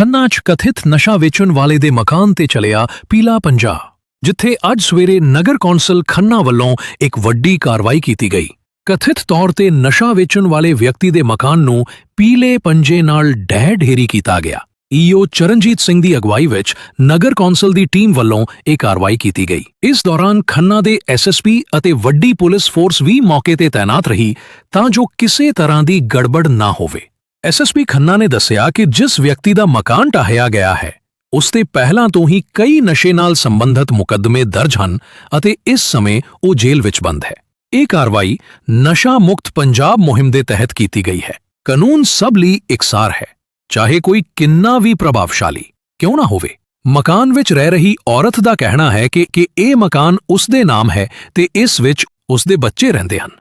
ਖੰਨਾ 'ਚ ਕਥਿਤ ਨਸ਼ਾ ਵੇਚਣ ਵਾਲੇ ਦੇ ਮਕਾਨ ਤੇ ਚਲਿਆ ਪੀਲਾ ਪੰਜਾ, ਜਿੱਥੇ ਅੱਜ ਸਵੇਰੇ ਨਗਰ ਕੌਂਸਲ ਖੰਨਾ ਵੱਲੋਂ ਇੱਕ ਵੱਡੀ ਕਾਰਵਾਈ ਕੀਤੀ ਗਈ। ਕਥਿਤ ਤੌਰ ਤੇ ਨਸ਼ਾ ਵੇਚਣ ਵਾਲੇ ਵਿਅਕਤੀ ਦੇ ਮਕਾਨ ਨੂੰ ਪੀਲੇ ਪੰਜੇ ਨਾਲ ਡਹਿ ਢੇਰੀ ਕੀਤਾ ਗਿਆ। ਈਓ ਚਰਨਜੀਤ ਸਿੰਘ ਦੀ ਅਗਵਾਈ ਵਿੱਚ ਨਗਰ ਕੌਂਸਲ ਦੀ ਟੀਮ ਵੱਲੋਂ ਇਹ ਕਾਰਵਾਈ ਕੀਤੀ ਗਈ। ਇਸ ਦੌਰਾਨ ਖੰਨਾ ਦੇ ਐਸਐਸਪੀ ਅਤੇ ਵੱਡੀ ਪੁਲਿਸ ਫੋਰਸ ਵੀ ਮੌਕੇ ਤੇ ਤਾਇਨਾਤ ਰਹੀ ਤਾਂ ਜੋ ਕਿਸੇ ਤਰ੍ਹਾਂ ਦੀ ਗੜਬੜ ਨਾ ਹੋਵੇ। ਐਸਐਸਪੀ ਖੰਨਾ ਨੇ ਦੱਸਿਆ ਕਿ ਜਿਸ ਵਿਅਕਤੀ ਦਾ ਮਕਾਨ ਢਾਹਿਆ ਗਿਆ ਹੈ, ਉਸ ਤੇ ਪਹਿਲਾਂ ਤੋਂ ਹੀ ਕਈ ਨਸ਼ੇ ਨਾਲ ਸੰਬੰਧਿਤ ਮੁਕੱਦਮੇ ਦਰਜ ਹਨ ਅਤੇ ਇਸ ਸਮੇਂ ਉਹ ਜੇਲ੍ਹ ਵਿੱਚ ਬੰਦ ਹੈ। ਇਹ ਕਾਰਵਾਈ ਨਸ਼ਾ ਮੁਕਤ ਪੰਜਾਬ ਮੁਹਿੰਮ ਦੇ ਤਹਿਤ ਕੀਤੀ ਗਈ ਹੈ। ਕਾਨੂੰਨ ਸਭ ਲਈ ਇਕਸਾਰ ਹੈ। ਚਾਹੇ ਕੋਈ ਕਿੰਨਾ ਵੀ ਪ੍ਰਭਾਵਸ਼ਾਲੀ ਕਿਉਂ ਨਾ ਹੋਵੇ, ਮਕਾਨ ਵਿੱਚ ਰਹਿ ਰਹੀ ਔਰਤ ਦਾ ਕਹਿਣਾ ਹੈ ਕਿ ਕਿ ਇਹ ਮਕਾਨ ਉਸ ਦੇ ਨਾਮ ਹੈ ਤੇ ਇਸ ਵਿੱਚ ਉਸ ਦੇ ਬੱਚੇ ਰਹਿੰਦੇ ਹਨ।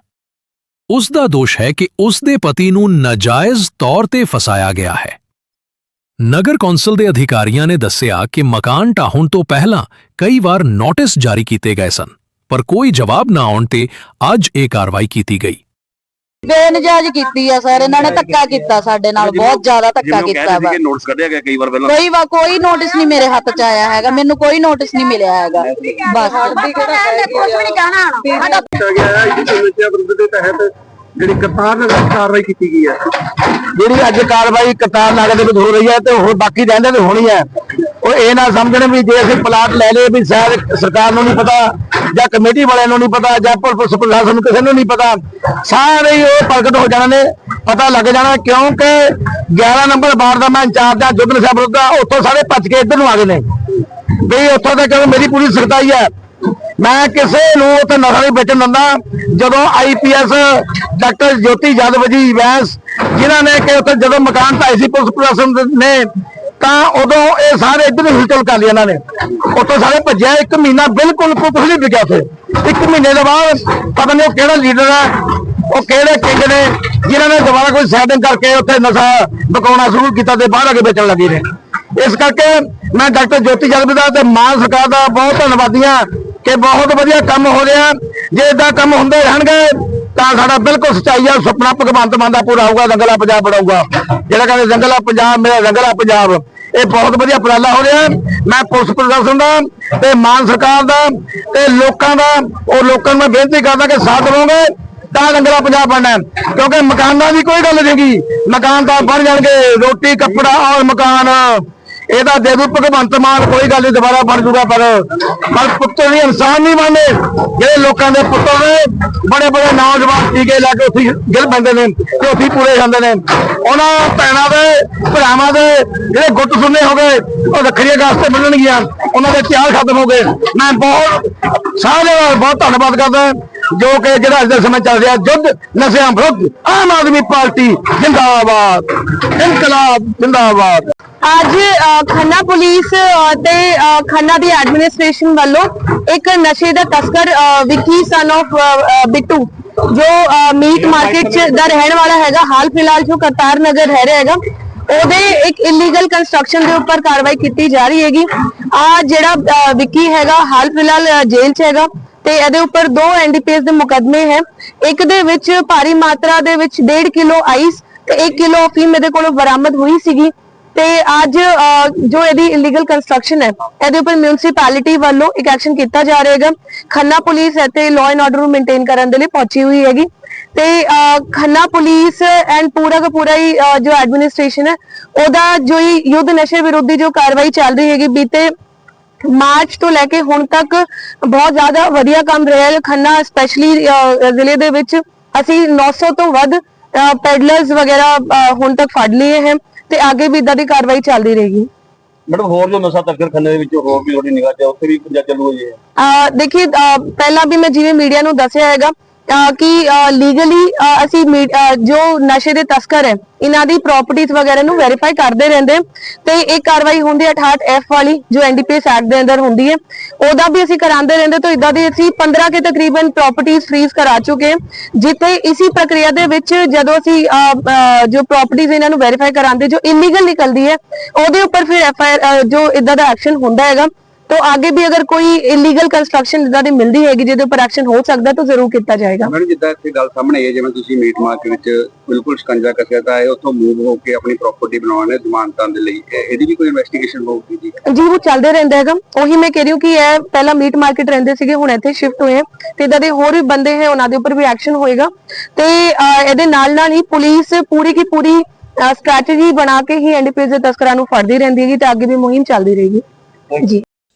ਉਸ ਦਾ ਦੋਸ਼ ਹੈ ਕਿ ਉਸ ਦੇ ਪਤੀ ਨੂੰ ਨਾਜਾਇਜ਼ ਤੌਰ ਤੇ ਫਸਾਇਆ ਗਿਆ ਹੈ। ਨਗਰ ਕੌਂਸਲ ਦੇ ਅਧਿਕਾਰੀਆਂ ਨੇ ਦੱਸਿਆ ਕਿ ਮਕਾਨ ਢਾਹੁਣ ਤੋਂ ਪਹਿਲਾਂ ਕਈ ਵਾਰ ਨੋਟਿਸ ਜਾਰੀ ਕੀਤੇ ਗਏ ਸਨ, ਪਰ ਕੋਈ ਜਵਾਬ ਨਾ ਆਉਣ ਤੇ ਅੱਜ ਇਹ ਕਾਰਵਾਈ ਕੀਤੀ ਗਈ। ਬੇਨਜਾਇਜ਼ ਕੀਤੀ ਆ ਸਰ ਇਹਨਾਂ ਨੇ ਧੱਕਾ ਕੀਤਾ ਸਾਡੇ ਨਾਲ ਬਹੁਤ ਜ਼ਿਆਦਾ ਧੱਕਾ ਕੀਤਾ ਵਾ। ਨੋਟਿਸ ਕੱਢਿਆ ਗਿਆ ਕਈ ਵਾਰ ਪਹਿਲਾਂ। ਕੋਈ ਵਾ ਕੋਈ ਨੋਟਿਸ ਨਹੀਂ ਮੇਰੇ ਹੱਥ 'ਚ ਆਇਆ ਹੈਗਾ ਮੈਨੂੰ ਕੋਈ ਨੋਟਿਸ ਨਹੀਂ ਮਿਲਿਆ ਹੈਗਾ। ਬਸ। ਕੁਝ ਵੀ ਨਹੀਂ ਕਹਿਣਾ ਸਾਡਾ ਕੀਤਾ ਗਿਆ ਹੈ ਇਸ ਨਸ਼ਿਆਂ ਵਿਰੁੱਧ ਦੇ ਤਹਿਤ ਜਿਹੜੀ ਕਰਤਾਰ ਨਗਰ ਕਾਰਵਾਈ ਕੀਤੀ ਗਈ ਹੈ। ਜਿਹੜੀ ਅੱਜ ਕਾਰਵਾਈ ਕਤਾਰ ਨਾਗਾ ਦੇ ਵਿੱਚ ਹੋ ਰਹੀ ਹੈ ਤੇ ਹੋਰ ਬਾਕੀ ਰਹਿੰਦੇ ਤੇ ਹੋਣੀ ਹੈ। ਉਹ ਇਹ ਨਾ ਸਮਝਣ ਵੀ ਜੇ ਅਸੀਂ ਪਲਾਟ ਲੈ ਲਏ ਵੀ ਸ਼ਾਇਦ ਸਰਕਾਰ ਨੂੰ ਨਹੀਂ ਪਤਾ ਜਾਂ ਕਮੇਟੀ ਵਾਲਿਆਂ ਨੂੰ ਨਹੀਂ ਪਤਾ, ਜਾਂ ਪੁਲਿਸ ਪ੍ਰਸ਼ਾਸਨ ਨੂੰ ਕਿਸੇ ਨੂੰ ਨਹੀਂ ਪਤਾ। ਸਾਰੇ ਹੀ ਉਹ ਪ੍ਰਗਟ ਹੋ ਜਾਣਾ ਨੇ, ਪਤਾ ਲੱਗ ਜਾਣਾ, ਕਿਉਂਕਿ 11 ਨੰਬਰ ਵਾਰਡ ਦਾ ਮੈਂ ਇੰਚਾਰਜ ਆ ਜੁਗਨ ਸਾਹਿਬ ਵਿਰੁੱਧ ਉੱਥੋਂ ਸਾਰੇ ਭੱਜ ਕੇ ਇੱਧਰ ਨੂੰ ਆ ਗਏ ਨੇ। ਵੀ ਉੱਥੋਂ ਤੱਕ ਮੇਰੀ ਪੂਰੀ ਸਖਤਾਈ ਹੈ। ਮੈਂ ਕਿਸੇ ਨੂੰ ਉੱਥੇ ਨਸ਼ਾ ਨਹੀਂ ਵੇਚਣ ਦਿੰਦਾ। ਜਦੋਂ ਆਈਪੀਐਸ ਡਾਕਟਰ ਜੋਤੀ ਯਾਦਵ ਜੀ ਵੈਸ, ਜਿਨ੍ਹਾਂ ਨੇ ਕਿ ਉੱਥੇ ਜਦੋਂ ਮਕਾਨ ਢਾਈ ਸੀ, ਪੁਲਿਸ ਪ੍ਰਸ਼ਾਸਨ ਨੇ ਤਾਂ ਉਦੋਂ ਇਹ ਸਾਰੇ ਇੱਧਰ ਹਿਲਚਲ ਕਰ ਲਈ ਇਹਨਾਂ ਨੇ। ਉੱਥੋਂ ਸਾਰੇ ਭੱਜਿਆ, ਇੱਕ ਮਹੀਨਾ ਬਿਲਕੁਲ ਕੁਝ ਨਹੀਂ ਵਿਕਿਆ ਉੱਥੇ। ਇੱਕ ਮਹੀਨੇ ਦੇ ਬਾਅਦ ਪਤਾ ਨਹੀਂ ਉਹ ਕਿਹੜਾ ਲੀਡਰ ਹੈ ਉਹ ਕਿਹੜੇ ਕਿੰਗ ਨੇ, ਜਿਨ੍ਹਾਂ ਨੇ ਦੁਬਾਰਾ ਕੋਈ ਸੈਟਿੰਗ ਕਰਕੇ ਉੱਥੇ ਨਸ਼ਾ ਵਿਕਾਉਣਾ ਸ਼ੁਰੂ ਕੀਤਾ ਤੇ ਬਾਹਰ ਆ ਕੇ ਵੇਚਣ ਲੱਗੇ ਨੇ। ਇਸ ਕਰਕੇ ਮੈਂ ਡਾਕਟਰ ਜੋਤੀ ਜਗਤ ਦਾ ਤੇ ਮਾਨ ਸਰਕਾਰ ਦਾ ਬਹੁਤ ਧੰਨਵਾਦੀ ਹਾਂ ਕਿ ਬਹੁਤ ਵਧੀਆ ਕੰਮ ਹੋ ਰਿਹਾ। ਜੇ ਇਦਾਂ ਕੰਮ ਹੁੰਦੇ ਰਹਿਣਗੇ ਤਾਂ ਸਾਡਾ ਬਿਲਕੁਲ ਸਚਾਈ ਆ, ਸੁਪਨਾ ਭਗਵੰਤ ਮਾਨ ਦਾ ਪੂਰਾ ਹੋਊਗਾ, ਰੰਗਲਾ ਪੰਜਾਬ ਬਣਾਊਗਾ। ਜਿਹੜਾ ਕਹਿੰਦੇ ਰੰਗਲਾ ਪੰਜਾਬ ਮੇਰਾ ਰੰਗਲਾ ਪੰਜਾਬ। ਇਹ ਬਹੁਤ ਵਧੀਆ ਉਪਰਾਲਾ ਹੋ ਰਿਹਾ। ਮੈਂ ਪੁਲਿਸ ਪ੍ਰਸ਼ਾਸਨ ਦਾ, ਤੇ ਮਾਨ ਸਰਕਾਰ ਦਾ, ਤੇ ਲੋਕਾਂ ਦਾ, ਉਹ ਲੋਕਾਂ ਨੂੰ ਮੈਂ ਬੇਨਤੀ ਕਰਦਾ ਕਿ ਸਾਥ ਦੇਵੋਗੇ, ਤਾਂ ਰੰਗਲਾ ਪੰਜਾਬ ਬਣਨਾ ਕਿਉਂਕਿ ਮਕਾਨਾਂ ਦੀ ਕੋਈ ਗੱਲ ਨਹੀਂਗੀ ਮਕਾਨ ਤਾਂ ਬਣ ਜਾਣਗੇ, ਰੋਟੀ, ਕੱਪੜਾ ਔਰ ਮਕਾਨ। ਇਹਦਾ ਦੇ ਦੂ ਭਗਵੰਤ ਮਾਨ ਕੋਈ ਗੱਲ ਨਹੀਂ, ਦੁਬਾਰਾ ਬਣ ਜੂਗਾ, ਪਰ ਪਰ ਪੁੱਤਰ ਵੀ ਇਨਸਾਨ ਨਹੀਂ ਬਣਦੇ। ਜਿਹੜੇ ਲੋਕਾਂ ਦੇ ਪੁੱਤਰ ਨੇ, ਬੜੇ ਬੜੇ ਨੌਜਵਾਨ ਟੀਕੇ ਲਾ ਕੇ ਉੱਥੇ ਗਿਰ ਪੈਂਦੇ ਨੇ ਤੇ ਉੱਥੇ ਪੂਰੇ ਜਾਂਦੇ ਨੇ। ਉਹਨਾਂ ਭੈਣਾਂ ਦੇ, ਭਰਾਵਾਂ ਦੇ ਜਿਹੜੇ ਗੁੱਟ ਸੁੰਨੇ ਹੋ ਗਏ, ਉਹ ਰੱਖੜੀਆਂ ਗਾਸ ਤੇ ਮਿਲਣਗੀਆਂ ਉਹਨਾਂ ਦੇ ਤਿਆਰ ਖਤਮ ਹੋ ਗਏ। ਮੈਂ ਬਹੁਤ ਸਾਰੇ ਦਾ ਬਹੁਤ ਧੰਨਵਾਦ ਕਰਦਾ। ਜੋ ਕਿ ਜਿਹੜਾ ਅੱਜ ਦੇ ਸਮੇਂ ਚੱਲ ਰਿਹਾ ਯੁੱਧ ਨਸ਼ਿਆਂ ਵਿਰੁੱਧ ਆਮ ਆਦਮੀ ਪਾਰਟੀ ਜਿੰਦਾਬਾਦ ਇਨਕਲਾਬ ਜਿੰਦਾਬਾਦ। ਅੱਜ ਖੰਨਾ ਪੁਲਿਸ ਤੇ ਖੰਨਾ ਦੀ ਐਡਮਿਨਿਸਟ੍ਰੇਸ਼ਨ ਵੱਲੋਂ ਇੱਕ ਨਸ਼ੇ ਦਾ ਤਸਕਰ ਵਿੱਕੀ ਸਨ of ਬਿੱਟੂ ਜੋ ਮੀਟ ਮਾਰਕੀਟ ਚ ਦਾ ਰਹਿਣ ਵਾਲਾ ਹੈਗਾ ਹਾਲ ਫਿਲਹਾਲ ਜੋ ਕਰਤਾਰ ਨਗਰ ਰਹਿ ਰਿਹਾ ਹੈਗਾ ਉਹਦੇ ਇੱਕ ਇਲੀਗਲ ਕੰਸਟਰਕਸ਼ਨ ਦੇ ਉੱਪਰ ਕਾਰਵਾਈ ਕੀਤੀ ਜਾ ਰਹੀ ਹੈਗੀ। ਆ ਜਿਹੜਾ ਵਿੱਕੀ ਹੈਗਾ ਹਾਲ ਫਿਲਹਾਲ ਅ, ਜੇਲ੍ਹ ਚ ਹੈਗਾ। ਤੇ ਇਹਦੇ ਉੱਪਰ ਦੋ ਐਨਡੀਪੀਐਸ ਦੇ ਮੁਕੱਦਮੇ ਹੈ। ਇੱਕ ਦੇ ਵਿੱਚ ਭਾਰੀ ਮਾਤਰਾ ਦੇ ਵਿੱਚ 1.5 ਕਿਲੋ ਆਈਸ ਤੇ 1 ਕਿਲੋ ਅਫੀਮ ਇਹਦੇ ਕੋਲੋਂ ਬਰਾਮਦ ਹੋਈ ਸੀਗੀ। ਤੇ ਅੱਜ ਜੋ ਇਹਦੀ ਇਲੀਗਲ ਕੰਸਟਰਕਸ਼ਨ ਹੈ, ਇਹਦੇ ਉੱਪਰ ਮਿਊਨਿਸਪੈਲਿਟੀ ਵੱਲੋਂ ਇੱਕ ਐਕਸ਼ਨ ਕੀਤਾ ਜਾ ਰਿਹਾ ਹੈਗਾ। ਖੰਨਾ ਪੁਲਿਸ ਇੱਥੇ ਲਾਅ ਐਂਡ ਆਰਡਰ ਨੂੰ ਮੇਨਟੇਨ ਕਰਨ ਦੇ ਲਈ ਪਹੁੰਚੀ ਹੋਈ ਹੈਗੀ। ਤੇ ਖੰਨਾ ਪੁਲਿਸ ਐਂਡ ਪੂਰਾ ਦਾ ਪੂਰਾ ਹੀ ਜੋ ਐਡਮਿਨਿਸਟ੍ਰੇਸ਼ਨ ਹੈ, ਉਹਦਾ ਜੋ ਯੁੱਧ ਨਸ਼ੇ ਵਿਰੋਧੀ ਜੋ ਕਾਰਵਾਈ ਚੱਲ ਰਹੀ ਹੈਗੀ, ਬੀਤੇ ਮਾਰਚ ਤੋਂ ਲੈ ਕੇ ਹੁਣ ਤੱਕ ਬਹੁਤ ਜ਼ਿਆਦਾ ਵਧੀਆ ਕੰਮ ਰਿਹਾ ਹੈ ਖੰਨਾ ਸਪੈਸ਼ਲੀ ਜ਼ਿਲ੍ਹੇ ਦੇ ਵਿੱਚ ਅਸੀਂ 900 ਤੋਂ ਵੱਧ ਪੈਡਲਰਸ ਵਗੈਰਾ ਹੁਣ ਤੱਕ ਫੜ ਲਏ ਹਨ ਤੇ ਅੱਗੇ ਵੀ ਇਦਾਂ ਦੀ ਕਾਰਵਾਈ ਚੱਲਦੀ ਰਹੇਗੀ ਮੈਡਮ ਹੋਰ ਜੋ ਨਸ਼ਾ ਤਸਕਰ ਖੰਨੇ ਦੇ ਵਿੱਚ ਹੋਰ ਵੀ ਤੁਹਾਡੀ ਨਿਗਾਹ ਹੈ, ਉੱਥੇ ਵੀ ਪੰਜਾਬ ਜੀ ਇਹ? ਅਹ ਦੇਖਿਏ ਅਹ ਪਹਿਲਾਂ ਵੀ ਮੈਂ ਜਿਵੇਂ ਮੀਡੀਆ ਨੂੰ ਦੱਸਿਆ ਹੈਗਾ ਕਿ ਲੀਗਲੀ ਅਸੀਂ ਜੋ ਨਸ਼ੇ ਦੇ ਤਸਕਰ ਹੈ, ਇਹਨਾਂ ਦੀ ਪ੍ਰਾਪਰਟੀਆਂ ਵਗੈਰਾ ਨੂੰ ਵੈਰੀਫਾਈ ਕਰਦੇ ਰਹਿੰਦੇ ਤੇ ਇੱਕ ਕਾਰਵਾਈ ਹੁੰਦੀ ਹੈ 68 ਐਫ ਵਾਲੀ, ਜੋ ਐਨਡੀਪੀਐਸ ਐਕਟ ਦੇ ਅੰਦਰ ਹੁੰਦੀ ਹੈ। ਉਹਦਾ ਵੀ ਅਸੀਂ ਕਰਾਉਂਦੇ ਰਹਿੰਦੇ ਤਾਂ ਇਦਾਂ ਦੀ ਅਸੀਂ 15 ਕੇ ਤਕਰੀਬਨ ਪ੍ਰਾਪਰਟੀਆਂ ਫ੍ਰੀਜ਼ ਕਰਾ ਚੁੱਕੇ ਹਾਂ। ਜਿੱਥੇ ਇਸੀ ਪ੍ਰਕਿਰਿਆ ਦੇ ਵਿੱਚ ਜਦੋਂ ਅਸੀਂ ਜੋ ਪ੍ਰਾਪਰਟੀਆਂ ਇਹਨਾਂ ਨੂੰ ਵੈਰੀਫਾਈ ਕਰਾਉਂਦੇ, ਜੋ ਇਲੀਗਲ ਨਿਕਲਦੀ ਹੈ, ਉਹਦੇ ਉੱਪਰ ਫਿਰ ਐਫ ਆਈ ਆਰ ਜੋ ਇਦਾਂ ਦਾ ਐਕਸ਼ਨ ਹੁੰਦਾ ਹੈਗਾ। तो आगे भी अगर कोई इलीगल कंस्ट्रक्शन इदाਂ ਦੀ ਮਿਲਦੀ ਹੈਗੀ ਜਿਹਦੇ ਉੱਪਰ ਐਕਸ਼ਨ ਹੋ ਸਕਦਾ ਤਾਂ ਜ਼ਰੂਰ ਕੀਤਾ ਜਾਏਗਾ ਮੈਡਮ ਜਿੱਦਾਂ ਇੱਥੇ ਗੱਲ ਸਾਹਮਣੇ ਆਈ ਹੈ ਜਿਵੇਂ ਤੁਸੀਂ ਮੀਟ ਮਾਰਕੀਟ ਵਿੱਚ ਬਿਲਕੁਲ ਸ਼ਿਕੰਜਾ ਕੱਸਿਆ ਤਾਂ ਇਹ ਉੱਥੋਂ ਮੂਵ ਹੋ ਕੇ ਆਪਣੀ ਪ੍ਰਾਪਰਟੀ ਬਣਾਉਣ ਦੇ ਜ਼ਮਾਨਤਾਂ ਦੇ ਲਈ ਇਹ- ਇਹਦੀ ਵੀ ਕੋਈ ਇਨਵੈਸਟੀਗੇਸ਼ਨ ਹੋਊਗੀ ਜੀ ਜੀ ਉਹ ਚੱਲਦੇ ਰਹਿੰਦਾ ਹੈਗਾ ਉਹੀ ਮੈਂ ਕਹਿ ਰਹੀ ਹਾਂ ਕਿ ਇਹ ਪਹਿਲਾਂ ਮੀਟ ਮਾਰਕੀਟ ਰਹਿੰਦੇ ਸੀਗੇ ਹੁਣ ਇੱਥੇ ਸ਼ਿਫਟ ਹੋਏ ਆ ਤੇ ਇਦਾਂ ਦੇ ਹੋਰ ਵੀ ਬੰਦੇ ਹੈ ਉਹਨਾਂ ਦੇ ਉੱਪਰ ਵੀ ਐਕਸ਼ਨ ਹੋਏਗਾ ਤੇ ਅਹ, ਇਹਦੇ ਨਾਲ ਨਾਲ ਹੀ ਪੁਲਿਸ ਪੂਰੀ ਕੀ ਪੂਰੀ ਸਟ੍ਰੈਟਜੀ ਬਣਾ ਕੇ ਹੀ ਐਨਡੀਪੀਐਸ ਦੇ ਤਸਕਰਾਂ ਨੂੰ ਫੜਦੀ ਰਹਿੰਦੀ ਹੈਗੀ ਤੇ ਅੱਗੇ ਵੀ ਮੁਹਿੰਮ ਚੱਲਦੀ ਰਹੇਗੀ ਜੀ